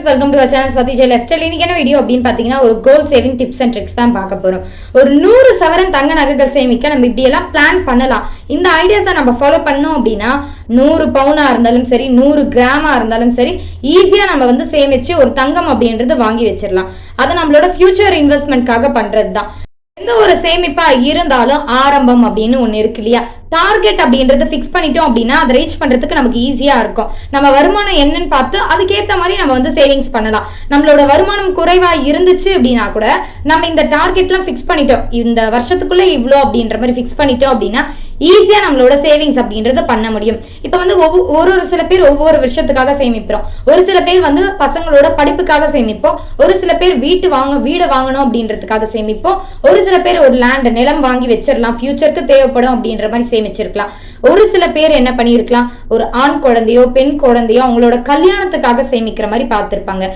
Friends welcome to channel Swathi Jai இன்னைக்கு என்ன video அப்படின்னு பார்த்தீங்கன்னா ஒரு gold saving tips and tricks தான் பார்க்க போறோம். ஒரு நூறு சவரன் தங்க நகைகள் சேமிக்க நம்ம இப்படி எல்லாம் பிளான் பண்ணலாம். இந்த ஐடியாஸை நம்ம ஃபாலோ பண்ணோம் அப்படின்னா நூறு பவுனா இருந்தாலும் சரி நூறு கிராமா இருந்தாலும் சரி ஈஸியா நம்ம வந்து சேமிச்சு ஒரு தங்கம் அப்படின்றது வாங்கி வச்சிடலாம். அது நம்மளோட ஃபியூச்சர் இன்வெஸ்ட்மெண்ட்காக பண்ணுறது தான் எந்த ஒரு சேமிப்பா இருந்தாலும் ஆரம்பம் அப்படின்னு ஒண்ணு இருக்கு இல்லையா? டார்கெட் அப்படின்றத ஃபிக்ஸ் பண்ணிட்டோம் அப்படின்னா அதை ரீச் பண்றதுக்கு நமக்கு ஈஸியா இருக்கும். நம்ம வருமானம் என்னன்னு பார்த்து அதுக்கேற்ற மாதிரி நம்ம வந்து சேவிங்ஸ் பண்ணலாம். நம்மளோட வருமானம் குறைவா இருந்துச்சு அப்படின்னா கூட நம்ம இந்த டார்கெட்லாம் ஃபிக்ஸ் பண்ணிட்டோம். இந்த வருஷத்துக்குள்ள இவ்வளோ அப்படின்ற மாதிரி ஃபிக்ஸ் பண்ணிட்டோம் அப்படின்னா ஈஸியா நம்மளோட சேவிங்ஸ் அப்படின்றத பண்ண முடியும். இப்போ வந்து ஒவ்வொ- ஒரு ஒரு சில பேர் ஒவ்வொரு விஷயத்துக்காக சேமிக்கிறோம் ஒரு சில பேர் வந்து பசங்களோட படிப்புக்காக சேமிப்போம். ஒரு சில பேர் வீட்டு வாங்க வீடு வாங்கணும் அப்படின்றதுக்காக சேமிப்போம். ஒரு சில பேர் ஒரு லேண்ட் நிலம் வாங்கி வச்சிடலாம். ஃபியூச்சருக்கு தேவைப்படும் அப்படின்ற மாதிரி சேமிச்சிருக்கலாம். ஒரு சில பேர் என்ன பண்ணியிருக்கலாம் ஒரு ஆண் குழந்தையோ பெண் குழந்தையோ அவங்களோட கல்யாணத்துக்காக சேமிக்கிற மாதிரி பார்த்திருப்பாங்க.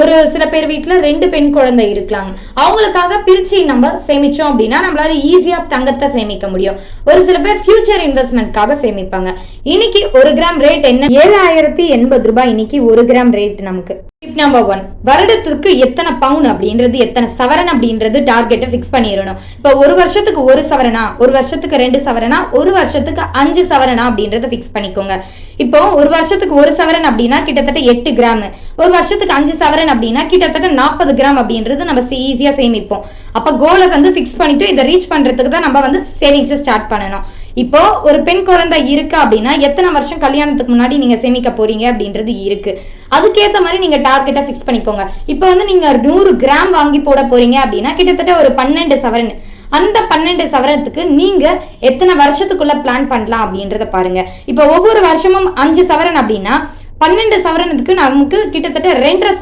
ஒரு சில பேர் வீட்டில் ரெண்டு பெண் குழந்தை இருக்கலாம். அவங்களுக்காக பிரிச்சு நம்ம சேமிச்சோம் அப்படின்னா நம்மளால ஈஸியா தங்கத்தை சேமிக்க முடியும். ஒரு சில பேர் ஃபியூச்சர் இன்வெஸ்ட்மெண்ட்காக சேமிப்பாங்க. இன்னைக்கு ஒரு கிராம் ரேட் என்ன? ஏழாயிரத்தி எண்பது ரூபாய் இன்னைக்கு ஒரு கிராம் ரேட் நமக்கு. டிப் நம்பர் ஒன் வருடத்துக்கு எத்தனை பவுன் அப்படின்றது எத்தனை சவரன் அப்படின்றது டார்கெட்டை ஃபிக்ஸ் பண்ணிடணும். இப்போ ஒரு வருஷத்துக்கு ஒரு சவரனா ஒரு வருஷத்துக்கு ரெண்டு சவரனா ஒரு வருஷத்துக்கு அஞ்சு சவரனா அப்படின்றத ஃபிக்ஸ் பண்ணிக்கோங்க. இப்போ ஒரு வருஷத்துக்கு ஒரு சவரன் அப்படின்னா கிட்டத்தட்ட எட்டு கிராம் ஒரு வருஷத்துக்கு அஞ்சு சவரன் அப்படின்னா கிட்டத்தட்ட நாற்பது கிராம் அப்படின்றது நம்ம ஈஸியா சேமிப்போம். அப்ப கோலை வந்து ஃபிக்ஸ் பண்ணிட்டு இதை ரீச் பண்றதுக்கு தான் நம்ம வந்து சேவிங்ஸை ஸ்டார்ட் பண்ணணும். இப்போ ஒரு பெண் குழந்தை இருக்கு அப்படின்னா எத்தனை வருஷம் கல்யாணத்துக்கு முன்னாடி நீங்க சேமிக்க போறீங்க அப்படின்றது இருக்கு. அதுக்கேத்த மாதிரி நீங்க டார்கெட்டை ஃபிக்ஸ் பண்ணிக்கோங்க. இப்போ வந்து நீங்க நூறு கிராம் வாங்கி போட போறீங்க அப்படின்னா கிட்டத்தட்ட ஒரு பன்னெண்டு சவரன். அந்த பன்னெண்டு சவரத்துக்கு நீங்க எத்தனை வருஷத்துக்குள்ள பிளான் பண்ணலாம் அப்படின்றத பாருங்க. இப்போ ஒவ்வொரு வருஷமும் அஞ்சு சவரன் அப்படின்னா பன்னெண்டு சவரனுக்கு நமக்கு கிட்டத்தட்ட ரெண்டரை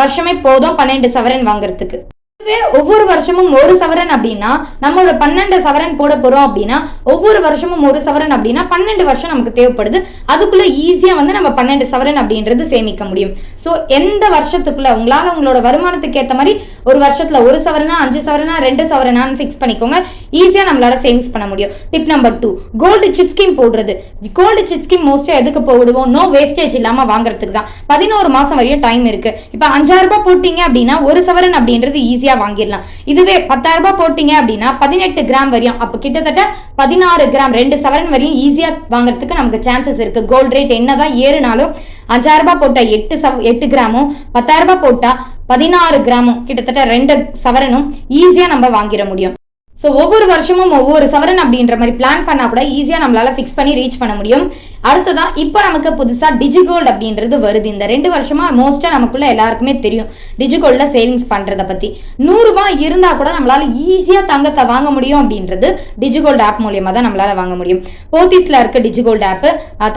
வருஷமே போதும் பன்னெண்டு சவரன் வாங்குறதுக்கு. ஒவ்வொரு வருஷமும் ஒரு சவரன் அப்படின்னா நம்ம ஒரு பன்னெண்டு சவரன் போட போறோம் அப்படின்னா ஒவ்வொரு வருஷமும் ஒரு சவரன் அப்படின்னா பன்னெண்டு வருஷம் நமக்கு தேவைப்படுது. அதுக்குள்ள ஈஸியா வந்து நம்ம பன்னெண்டு சவரன் அப்படின்றது சேமிக்க முடியும். ஸோ எந்த வருஷத்துக்குள்ள உங்களால உங்களோட வருமானத்துக்கு ஏற்ற மாதிரி ஒரு வருஷத்துல ஒரு சவரனா அஞ்சு சவரனா ரெண்டு சவரனான்னு ஃபிக்ஸ் பண்ணிக்கோங்க. ஈஸியா நம்மளால சேவிங்ஸ் பண்ண முடியும். Tip number two gold chit scheme போடுறது. கோல்டு சிட் ஸ்கீம் மோஸ்டா எதுக்கு போடுவோம்? நோ வேஸ்டேஜ் இல்லாம வாங்குறதுக்கு தான். பதினோரு மாசம் வரையும் டைம் இருக்கு. இப்ப அஞ்சாயிரம் ரூபாய் போட்டீங்க அப்படின்னா ஒரு சவரன் அப்படின்றது ஈஸியா வாங்கிடலாம். இதுவே பத்தாயிரம் ரூபாய் போட்டீங்க அப்படின்னா பதினெட்டு கிராம் வரையும் அப்ப கிட்டத்தட்ட பதினாறு கிராம் ரெண்டு சவரன் வரையும் ஈஸியா வாங்குறதுக்கு நமக்கு சான்சஸ் இருக்கு. கோல்டு ரேட் என்னதான் ஏறுனாலும் அஞ்சாயிரம் ரூபாய் போட்டா எட்டு சவ எட்டு கிராமும் பத்தாயிரம் ரூபாய் போட்டா பதினாறு கிராமும் கிட்டத்தட்ட ரெண்டு சவரனும் ஈஸியா நம்ம வாங்கிட முடியும். ஸோ ஒவ்வொரு வருஷமும் ஒவ்வொரு சவரன் அப்படின்ற மாதிரி பிளான் பண்ணா கூட ஈஸியா நம்மளால ஃபிக்ஸ் பண்ணி ரீச் பண்ண முடியும். அடுத்ததான் இப்போ நமக்கு புதுசா டிஜிகோல்டு அப்படின்றது வருது. இந்த ரெண்டு வருஷமா மோஸ்டா நமக்குள்ள எல்லாருக்குமே தெரியும். டிஜிகோல்ட்ல சேவிங்ஸ் பண்றத பத்தி. நூறு ரூபாய் இருந்தா கூட நம்மளால ஈஸியா தங்கத்தை வாங்க முடியும் அப்படின்றது டிஜிகோல்டு ஆப் மூலியமா தான் நம்மளால வாங்க முடியும். போத்திஸ்ல இருக்க டிஜிகோல்டு ஆப்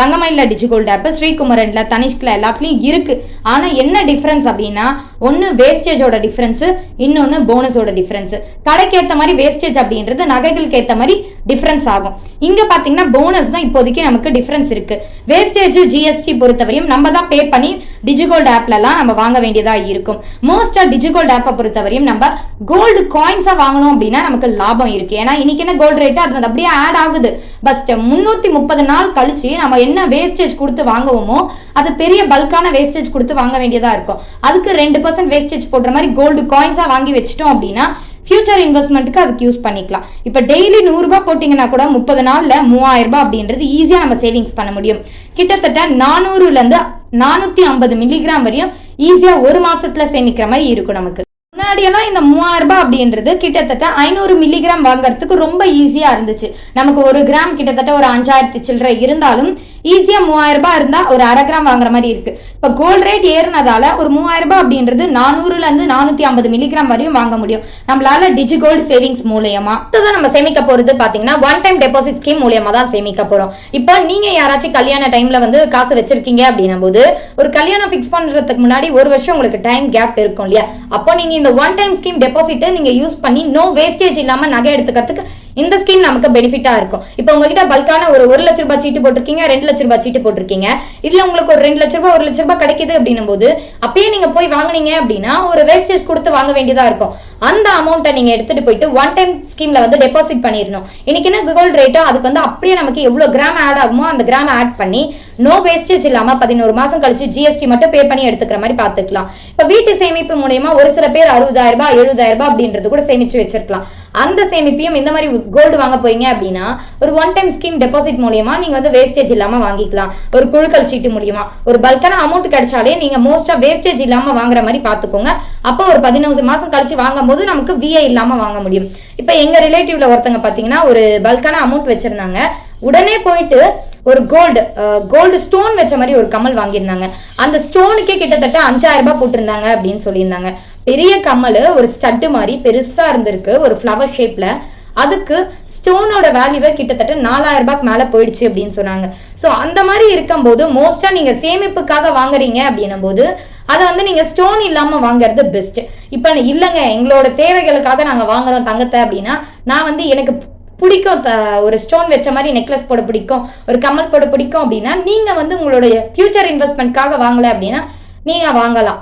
தங்கமயில டிஜிகோல்டு ஆப் ஸ்ரீகுமரன்ல தனிஷ்க்ல எல்லாத்துலயும் இருக்கு. ஆனா என்ன டிஃபரன்ஸ் அப்படின்னா ஒன்னு வேஸ்டேஜோட டிஃபரன்ஸ் இன்னொன்னு போனஸோட டிஃபரன்ஸ் கடைக்கு ஏத்த மாதிரி வேஸ்டேஜ் அப்படின்றது நகைகளுக்கு ஏத்த மாதிரி டிஃப்ரென்ஸ் ஆகும். இங்க பாத்தீங்கன்னா போனஸ் தான் இப்போதைக்கு நமக்கு டிஃபரன்ஸ் இருக்கு. வேஸ்டேஜ் ஜிஎஸ்டி பொறுத்தவரையும் நம்ம தான் பே பண்ணி டிஜிகோல்டு ஆப்லலாம் நம்ம வாங்க வேண்டியதா இருக்கும். மோஸ்டா டிஜிகோல்டு ஆப்பை பொறுத்தவரையும் நம்ம கோல்டு காயின்ஸா வாங்கணும் அப்படின்னா நமக்கு லாபம் இருக்கு. ஏன்னா இன்னைக்கு என்ன கோல்டு ரேட்டு அது அப்படியே ஆட் ஆகுது. பட் முன்னூத்தி முப்பது நாள் கழிச்சு நம்ம என்ன வேஸ்டேஜ் கொடுத்து வாங்குவோமோ அது பெரிய பல்கான வேஸ்டேஜ் கொடுத்து வாங்க வேண்டியதா இருக்கும். அதுக்கு ரெண்டு பர்சன்ட் வேஸ்டேஜ் போடுற மாதிரி கோல்டு காயின்ஸா வாங்கி வச்சிட்டோம் அப்படின்னா ஃபியூச்சர் இன்வெஸ்ட்மெண்ட்டுக்கு அதுக்கு யூஸ் பண்ணிக்கலாம். இப்போ டெய்லி நூறுரூபா போட்டிங்கன்னா கூட முப்பது நாள்ல மூவாயிரம் ரூபாய் அப்படின்றது ஈஸியா நம்ம சேவிங்ஸ் பண்ண முடியும். கிட்டத்தட்ட நானூறுல இருந்து நானூத்தி ஐம்பது மில்லிகிராம் வரையும் ஈஸியா ஒரு மாசத்துல சேமிக்கிற மாதிரி இருக்கும் நமக்கு. முன்னாடியெல்லாம் இந்த மூவாயிரம் ரூபாய் அப்படின்றது கிட்டத்தட்ட ஐநூறு மில்லிகிராம் வாங்குறதுக்கு ரொம்ப ஈஸியா இருந்துச்சு. நமக்கு ஒரு கிராம் கிட்டத்தட்ட ஒரு அஞ்சாயிரத்தி சில்லறை இருந்தாலும் ஈஸியா மூவாயிரம் ரூபாய் இருந்தா ஒரு அரை கிராம் வாங்குற மாதிரி இருக்கு. இப்ப கோல்ட் ரேட் ஏறினதால ஒரு மூவாயிரம் ரூபாய் அப்படின்றது நானூறுல இருந்து நானூத்தி ஐம்பது மில்லிகிராம் வரையும் வாங்க முடியும். நம்மளால டிஜி கோல்டு சேவிங்ஸ் மூலியமா அடுத்ததான் நம்ம சேமிக்க போறது பாத்தீங்கன்னா ஒன் டைம் டெபாசிட் ஸ்கீம் மூலியமா தான் சேமிக்க போறோம். இப்போ நீங்க யாராச்சும் கல்யாண டைம்ல வந்து காசு வச்சிருக்கீங்க அப்படின்னும் போது ஒரு கல்யாணம் ஃபிக்ஸ் பண்றதுக்கு முன்னாடி ஒரு வருஷம் உங்களுக்கு டைம் கேப் இருக்கும் இல்லையா? அப்போ நீங்க இந்த ஒன் டைம் ஸ்கீம் டெபாசிட்டை நீங்க யூஸ் பண்ணி நோ வேஸ்டேஜ் இல்லாம நகை எடுத்துக்கிறதுக்கு இந்த ஸ்கீம் நமக்கு பெனிஃபிட்டா இருக்கும். இப்போ உங்ககிட்ட பல்கான ஒரு ஒரு லட்ச ரூபாய் சீட்டு போட்டிருக்கீங்க ரெண்டு லட்ச ரூபாய் சீட்டு போட்டிருக்கீங்க. இதுல உங்களுக்கு ஒரு ரெண்டு லட்ச ரூபாய் ஒரு லட்ச ரூபாய் கிடைக்குது அப்படின்னும் போது அப்பயே நீங்க போய் வாங்குனீங்க அப்படின்னா ஒரு வேஸ்டேஜ் கொடுத்து வாங்க வேண்டியதா இருக்கும். அந்த அமௌண்ட்டை நீங்க எடுத்துட்டு போயிட்டு ஒன் டைம் ஸ்கீம்ல வந்து டெபாசிட் பண்ணிடணும். இன்னைக்கு என்ன கோல்டு ரேட்டோ அதுக்கு வந்து அப்படியே நமக்கு எவ்வளவு கிராம் ஆட் ஆகுமோ அந்த கிராம் ஆட் பண்ணி நோ வேஸ்டேஜ் இல்லாம பதினோரு மாசம் கழிச்சு ஜிஎஸ்டி மட்டும் பே பண்ணி எடுத்துக்கிற மாதிரி பாத்துக்கலாம் இப்ப வீட்டு சேமிப்பு மூலியமா ஒரு சில பேர் அறுபதாயிரம் ரூபாய் எழுபதாயிரம் ரூபாய் அப்படின்றது கூட சேமிச்சு வச்சிருக்கலாம். அந்த சேமிப்பையும் இந்த மாதிரி கோல்டு வாங்க போறீங்க அப்படின்னா ஒரு ஒன் டைம் ஸ்கீம் டெபாசிட் மூலியமா நீங்க வந்து வேஸ்டேஜ் இல்லாம வாங்கிக்கலாம். ஒரு குழுக்கள் சீட்டு மூலியமா. ஒரு பல்கான அமௌண்ட் கிடைச்சாலே நீங்க மோஸ்டா வேஸ்டேஜ் இல்லாம வாங்குற மாதிரி பாத்துக்கோங்க அப்போ ஒரு பதினோரு மாசம் கழிச்சு வாங்கும் போது நமக்கு விஐ இல்லாம வாங்க முடியும். இப்ப எங்க ரிலேட்டிவ்ல ஒருத்தங்க பாத்தீங்கன்னா ஒரு பல்கான அமௌண்ட் வச்சிருந்தாங்க. உடனே போயிட்டு ஒரு கோல்டு கோல்டு ஸ்டோன் வச்ச மாதிரி ஒரு கமல் வாங்கியிருந்தாங்க. அந்த ஸ்டோனுக்கே கிட்டத்தட்ட அஞ்சாயிரம் ரூபாய் போட்டிருந்தாங்க அப்படின்னு சொல்லியிருந்தாங்க. பெரிய கமல் ஒரு ஸ்டட்டு மாதிரி பெருசா இருந்திருக்கு ஒரு ஃப்ளவர் ஷேப்ல அதுக்கு ஸ்டோனோட வேல்யூவை கிட்டத்தட்ட நாலாயிரம் ரூபாய்க்கு மேல போயிடுச்சு அப்படின்னு சொன்னாங்க. ஸோ அந்த மாதிரி இருக்கும்போது மோஸ்டா நீங்க சேமிப்புக்காக வாங்குறீங்க அப்படின்னும் போது அதை வந்து நீங்க ஸ்டோன் இல்லாம வாங்குறது பெஸ்ட் இப்போ இல்லைங்க எங்களோட தேவைகளுக்காக நாங்க வாங்குறோம் தங்கத்தை அப்படின்னா நான் வந்து எனக்கு பிடிக்கும். த- ஒரு ஸ்டோன் வச்ச மாதிரி நெக்லஸ் போட பிடிக்கும். ஒரு கம்மல் போட பிடிக்கும் அப்படின்னா நீங்க வந்து உங்களுடைய ஃபியூச்சர் இன்வெஸ்ட்மெண்ட்காக வாங்கல அப்படின்னா நீங்க வாங்கலாம்.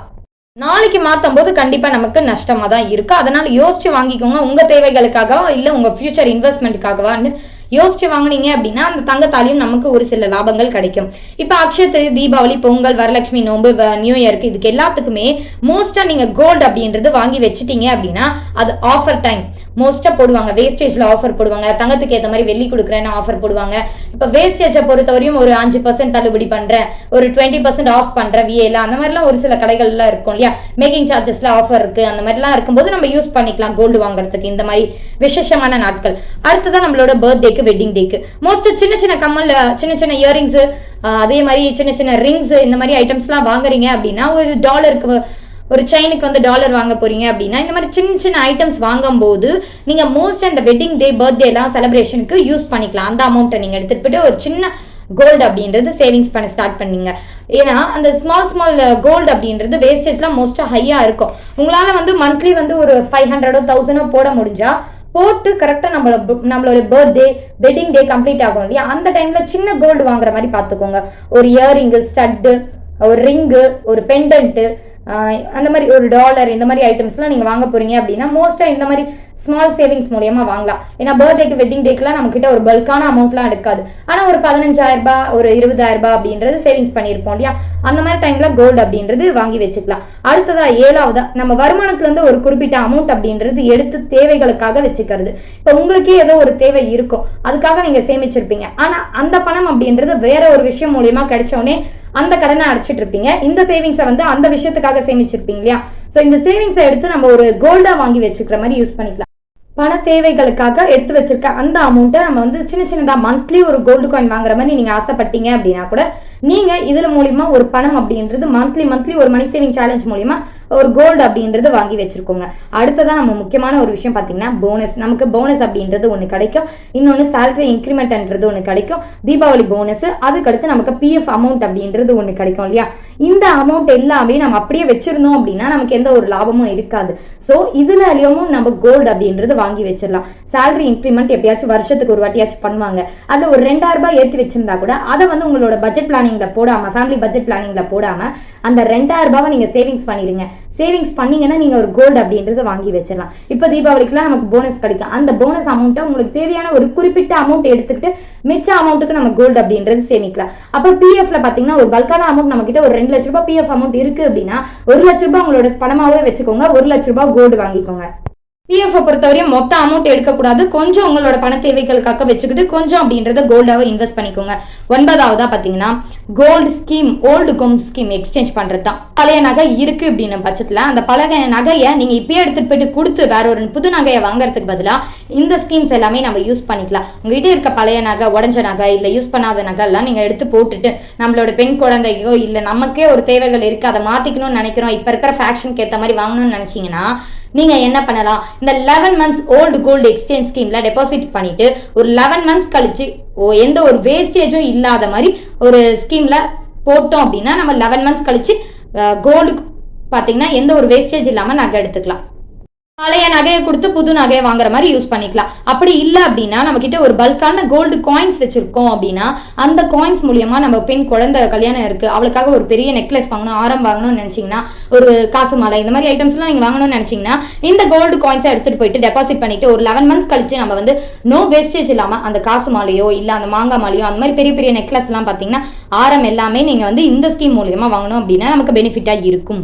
நாளைக்கு மாத்தும் போது கண்டிப்பா நமக்கு நஷ்டமா தான் இருக்கும் அதனால யோசிச்சு வாங்கிக்கோங்க. உங்க தேவைகளுக்காகவா இல்ல உங்க ஃபியூச்சர் இன்வெஸ்ட்மெண்ட்டுக்காகவான்னு யோசிச்சு வாங்குனீங்க அப்படின்னா அந்த தங்கத்தாலையும் நமக்கு ஒரு சில லாபங்கள் கிடைக்கும். இப்போ அக்ஷத்து தீபாவளி பொங்கல் வரலட்சுமி நோம்பு வ- நியூ இயர்க்கு இதுக்கு எல்லாத்துக்குமே மோஸ்டா நீங்க கோல்டு அப்படின்றது வாங்கி வச்சுட்டீங்க அப்படின்னா அது ஆஃபர் டைம் மோஸ்ட்டாக போடுவாங்க. வேஸ்டேஜ்ல ஆஃபர் போடுவாங்க. தங்கத்துக்கு ஏற்ற மாதிரி வெள்ளி கொடுக்குறேன்னு ஆஃபர் போடுவாங்க. இப்போ வேஸ்டேஜை பொறுத்தவரையும் ஒரு அஞ்சு பர்சன்ட் தள்ளுபடி பண்ணுறேன் ஒரு டுவெண்ட்டி பர்சன்ட் ஆஃப் பண்ணுறேன் விஏல அந்த மாதிரிலாம் ஒரு சில கடைகள்லாம் இருக்கும் இல்லையா? மேக்கிங் சார்ஜஸ்ல ஆஃபர் இருக்கு. அந்த மாதிரிலாம் இருக்கும்போது நம்ம யூஸ் பண்ணிக்கலாம். கோல்டு வாங்குறதுக்கு இந்த மாதிரி விசேஷமான நாட்கள். அடுத்ததான் நம்மளோட பர்த்டேக்கு வெட்டிங் டேக்கு மோஸ்ட் சின்ன சின்ன கம்மல் சின்ன சின்ன இயரிங்ஸ் அதே மாதிரி சின்ன சின்ன ரிங்ஸ் இந்த மாதிரி ஐட்டம்ஸ்லாம் வாங்குறீங்க அப்படின்னா ஒரு டாலருக்கு ஒரு செயினுக்கு வந்து டாலர் வாங்க போறீங்க அப்படின்னா இந்த மாதிரி சின்ன சின்ன ஐட்டம்ஸ் வாங்கும்போது நீங்க மோஸ்ட் அந்த வெட்டிங் டே பர்த்டே எல்லாம் செலிப்ரேஷனுக்கு யூஸ் பண்ணிக்கலாம். அந்த அமௌண்ட்டை நீங்க எடுத்துட்டு போயிட்டு ஒரு சின்ன கோல்டு அப்படின்றது சேவிங்ஸ் பண்ண ஸ்டார்ட் பண்ணீங்க. ஏன்னா அந்த ஸ்மால் ஸ்மால் கோல்டு அப்படின்றது வேஸ்டேஜ்லாம் மோஸ்ட்டாக ஹையாக இருக்கும். உங்களால் வந்து மந்த்லி வந்து ஒரு ஃபைவ் ஹண்ட்ரடோ தௌசண்டோ போட முடிஞ்சா போட்டு கரெக்டாக நம்மளோட நம்மளோட பர்த்டே வெட்டிங் டே கம்ப்ளீட் ஆகும் இல்லையா? அந்த டைமில் சின்ன கோல்டு வாங்குற மாதிரி பார்த்துக்கோங்க. ஒரு இயரிங்கு ஸ்டட்டு ஒரு ரிங்கு ஒரு பெண்டன்ட்டு அந்த மாதிரி ஒரு டாலர் இந்த மாதிரி ஐட்டம்ஸ்லாம் நீங்கள் வாங்க போகிறீங்க அப்படின்னா மோஸ்ட்டாக இந்த மாதிரி ஸ்மால் சேவிங்ஸ் மூலியமா வாங்கலாம். ஏன்னா பர்த்டேக்கு வெட்டிங் டேக்கெலாம் நம்ம கிட்ட ஒரு பல்கான அமௌண்ட்லாம் எடுக்காது. ஆனால் ஒரு பதினஞ்சாயிரம் ரூபாய் ஒரு இருபதாயிரம் ரூபாய் அப்படின்றது சேவிங்ஸ் பண்ணியிருப்போம் இல்லையா? அந்த மாதிரி டைம்ல கோல்டு அப்படின்றது வாங்கி வச்சுக்கலாம். அடுத்ததா ஏழாவதா நம்ம வருமானத்துல இருந்து ஒரு குறிப்பிட்ட அமௌண்ட் அப்படின்றது எடுத்து தேவைகளுக்காக வச்சுக்கிறது. இப்போ உங்களுக்கே ஏதோ ஒரு தேவை இருக்கும். அதுக்காக நீங்க சேமிச்சிருப்பீங்க. ஆனா அந்த பணம் அப்படின்றது வேற ஒரு விஷயம் மூலியமா கிடைச்சோடனே அந்த கடனை அடைச்சிட்டு இருப்பீங்க இந்த சேவிங்ஸை வந்து அந்த விஷயத்துக்காக சேமிச்சிருப்பீங்க இல்லையா? ஸோ இந்த சேவிங்ஸை எடுத்து நம்ம ஒரு கோல்டா வாங்கி வச்சுக்கிற மாதிரி யூஸ் பண்ணிக்கலாம். பண தேவைகளுக்காக எடுத்து வச்சிருக்க அந்த அமௌண்ட்டை நம்ம வந்து சின்ன சின்னதாக மந்த்லி ஒரு கோல்டு காயின் வாங்குற மாதிரி நீங்கள் ஆசைப்பட்டீங்க அப்படின்னா கூட நீங்கள் இதில் மூலிமா ஒரு பணம் அப்படின்றது மந்த்லி மந்த்லி ஒரு மணி சேவிங் சேலஞ்ச் மூலியமாக ஒரு கோல்டு அப்படின்றது வாங்கி வச்சிருக்கோங்க. அடுத்ததான் நம்ம முக்கியமான ஒரு விஷயம் பார்த்தீங்கன்னா போனஸ் நமக்கு போனஸ் அப்படின்றது ஒன்று கிடைக்கும். இன்னொன்று சேலரி இன்க்ரிமெண்ட்ன்றது ஒன்று கிடைக்கும். தீபாவளி போனஸ் அதுக்கடுத்து நமக்கு பிஎஃப் அமௌண்ட் அப்படின்றது ஒன்று கிடைக்கும் இல்லையா? இந்த அமௌண்ட் எல்லாமே நம்ம அப்படியே வச்சிருந்தோம் அப்படின்னா நமக்கு எந்த ஒரு லாபமும் இருக்காது. ஸோ இதுலயும் நம்ம கோல்டு அப்படின்றது வாங்கி வச்சிடலாம். சேலரி இன்க்ரிமெண்ட் எப்பயாச்சும் வருஷத்துக்கு ஒரு வாட்டியாச்சும் பண்ணுவாங்க. அது ஒரு ரெண்டாயிரம் ரூபாய் ஏற்றி வச்சிருந்தா கூட அதை வந்து உங்களோட பட்ஜெட் பிளானிங்ல போடாம ஃபேமிலி பட்ஜெட் பிளானிங்ல போடாம அந்த ரெண்டாயிரம் ரூபாவை நீங்க சேவிங்ஸ் பண்ணிடுங்க. சேவிங்ஸ் பண்ணீங்கன்னா நீங்கள் ஒரு கோல்டு அப்படின்றத வாங்கி வச்சிடலாம். இப்போ தீபாவளிக்குலாம் நமக்கு போனஸ் கிடைக்கும். அந்த போனஸ் அமௌண்ட்டை உங்களுக்கு தேவையான ஒரு குறிப்பிட்ட அமௌண்ட் எடுத்துக்கிட்டு மிச்ச அமௌண்ட்டுக்கு நம்ம கோல்டு அப்படின்றது சேமிக்கலாம். அப்போ பிஎஃப்ல பார்த்தீங்கன்னா ஒரு பல்கான அமௌண்ட் நம்ம கிட்ட ஒரு ரெண்டு லட்ச ரூபாய் பிஎஃப் அமௌண்ட் இருக்கு அப்படின்னா ஒரு லட்ச ரூபாய் உங்களோட பணமாவே வச்சுக்கோங்க. ஒரு லட்ச ரூபாய் கோல்டு வாங்கிக்கோங்க. பிஎஃப் பொறுத்தவரையும் மொத்த அமௌண்ட் எடுக்கக்கூடாது. கொஞ்சம் உங்களோட பண தேவைகளுக்காக வச்சுக்கிட்டு கொஞ்சம் அப்படின்றத கோல்டாவை இன்வெஸ்ட் பண்ணிக்கோங்க. ஒன்பதாவதா பாத்தீங்கன்னா கோல்டு ஸ்கீம் ஓல்டு கோம் ஸ்கீம் எக்ஸ்சேஞ்ச் பண்றது தான் பழைய நகை இருக்கு அப்படின்ன பட்சத்துல அந்த பழைய நகையை நீங்க இப்பயே எடுத்துட்டு போயிட்டு கொடுத்து வேற ஒரு புது நகையை வாங்குறதுக்கு பதிலா இந்த ஸ்கீம்ஸ் எல்லாமே நம்ம யூஸ் பண்ணிக்கலாம். உங்ககிட்ட இருக்க பழைய நகை உடஞ்ச நகை இல்ல யூஸ் பண்ணாத நகை எல்லாம் நீங்க எடுத்து போட்டுட்டு நம்மளோட பெண் குழந்தையோ இல்ல நமக்கே ஒரு தேவைகள் இருக்கு அதை மாத்திக்கணும்னு நினைக்கிறோம். இப்ப இருக்கிற ஃபேஷனுக்கு ஏத்த மாதிரி வாங்கணும்னு நினைச்சீங்கன்னா நீங்க என்ன பண்ணலாம்? இந்த eleven months old gold exchange ஸ்கீம்ல deposit பண்ணிட்டு ஒரு லெவன் மந்த்ஸ் கழிச்சு ஓ எந்த ஒரு வேஸ்டேஜும் இல்லாத மாதிரி ஒரு ஸ்கீம்ல போட்டோம் அப்படின்னா நம்ம லெவன் மந்த்ஸ் கழிச்சு கோல்டு பார்த்தீங்கன்னா எந்த ஒரு வேஸ்டேஜ் இல்லாமல் நகை எடுத்துக்கலாம். பழைய நகையை கொடுத்து புது நகையை வாங்குற மாதிரி யூஸ் பண்ணிக்கலாம். அப்படி இல்லை அப்படின்னா நம்ம கிட்ட ஒரு பல்கான கோல்டு காயின்ஸ் வச்சிருக்கோம் அப்படின்னா அந்த காயின்ஸ் மூலியமா நம்ம பெண் குழந்தை கல்யாணம் இருக்கு. அவளுக்காக ஒரு பெரிய நெக்லஸ் வாங்கணும் ஆரம் வாங்கணும்னு நினைச்சீங்கன்னா ஒரு காசு மாலை இந்த மாதிரி ஐட்டம்ஸ்லாம் நீங்க வாங்கணும்னு நினைச்சீங்கன்னா இந்த கோல்டு காயின்ஸை எடுத்துட்டு போயிட்டு டெபாசிட் பண்ணிட்டு ஒரு லெவன் மந்த்ஸ் கழிச்சு நம்ம வந்து நோ வேஸ்டேஜ் இல்லாம அந்த காசு மாலையோ இல்ல அந்த மாங்காய் மாலையோ அந்த மாதிரி பெரிய பெரிய நெக்லஸ் எல்லாம் பாத்தீங்கன்னா ஆரம் எல்லாமே நீங்க வந்து இந்த ஸ்கீம் மூலியமா வாங்கணும் அப்படின்னா நமக்கு பெனிஃபிட்டா இருக்கும்.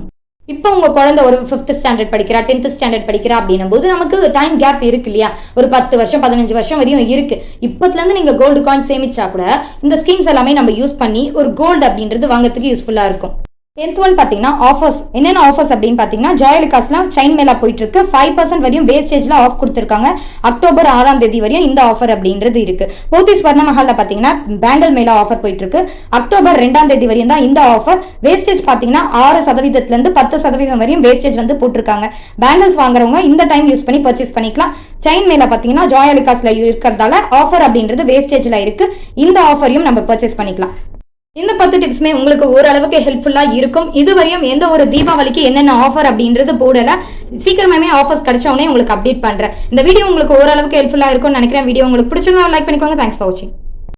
இப்போ உங்கள் குழந்தை ஒரு ஃபிஃப்த் ஸ்டாண்டர்ட் படிக்கிறா டென்த் ஸ்டாண்டர்ட் படிக்கிறா அப்படின்னும் போது நமக்கு டைம் கேப் இருக்கு இல்லையா? ஒரு பத்து வருஷம் பதினஞ்சு வருஷம் வரையும் இருக்கு. இப்போத்துலேருந்து நீங்கள் கோல்டு காயின் சேமிச்சா கூட இந்த ஸ்கீம்ஸ் எல்லாமே நம்ம யூஸ் பண்ணி ஒரு கோல்டு அப்படின்றது வாங்குறதுக்கு யூஸ்ஃபுல்லாக இருக்கும். டென்த் ஒன் பார்த்தீங்கன்னா ஆஃபர்ஸ் என்னென்ன ஆஃபர்ஸ் அப்படின்னு பார்த்தீங்கன்னா ஜாயலுக்காஸ்லாம் செயின் மேலா போயிட்டு இருக்கு ஃபைவ் பர்சன்ட் வரையும் வேஸ்டேஜ்ல ஆஃப் கொடுத்துருக்காங்க. அக்டோபர் ஆறாம் தேதி வரையும் இந்த ஆஃபர் அப்படின்றது இருக்கு. போத்தி ஸ்வர்ண மஹால்ல பார்த்தீங்கன்னா பேங்கல் மேலா ஆஃபர் போயிட்டு இருக்கு அக்டோபர் ரெண்டாம் தேதி வரையும் தான் இந்த ஆஃபர் வேஸ்டேஜ் பார்த்தீங்கன்னா ஆறு சதவீதத்துல இருந்து பத்து சதவீதம் வரையும் வேஸ்டேஜ் வந்து போட்டிருக்காங்க. பேங்கிள்ஸ் வாங்குறவங்க இந்த டைம் யூஸ் பண்ணி பர்ச்சேஸ் பண்ணிக்கலாம். செயின் மேல பார்த்தீங்கன்னா ஜாயலுக்காஸ்ல இருக்கிறதால ஆஃபர் அப்படின்றது வேஸ்டேஜ்ல இருக்கு. இந்த ஆஃபரையும் நம்ம பர்ச்சேஸ் பண்ணிக்கலாம். இந்த பத்து டிப்ஸ்மே உங்களுக்கு ஓரளவுக்கு ஹெல்ப்ஃபுல்லாக இருக்கும். இதுவரையும் எந்த ஒரு தீபாவளிக்கு என்னென்ன ஆஃபர் அப்படின்றது போடல. சீக்கிரமாவே ஆஃபர்ஸ் கிடைச்ச உடனே உங்களுக்கு அப்டேட் பண்ணுறேன் இந்த வீடியோ உங்களுக்கு ஓரளவுக்கு ஹெல்ப்ஃபுல்லாக இருக்கும்னு நினைக்கிறேன். வீடியோ உங்களுக்கு பிடிச்சிருந்தா லைக் பண்ணிக்கோங்க. தேங்க்ஸ் ஃபார் வாட்சிங்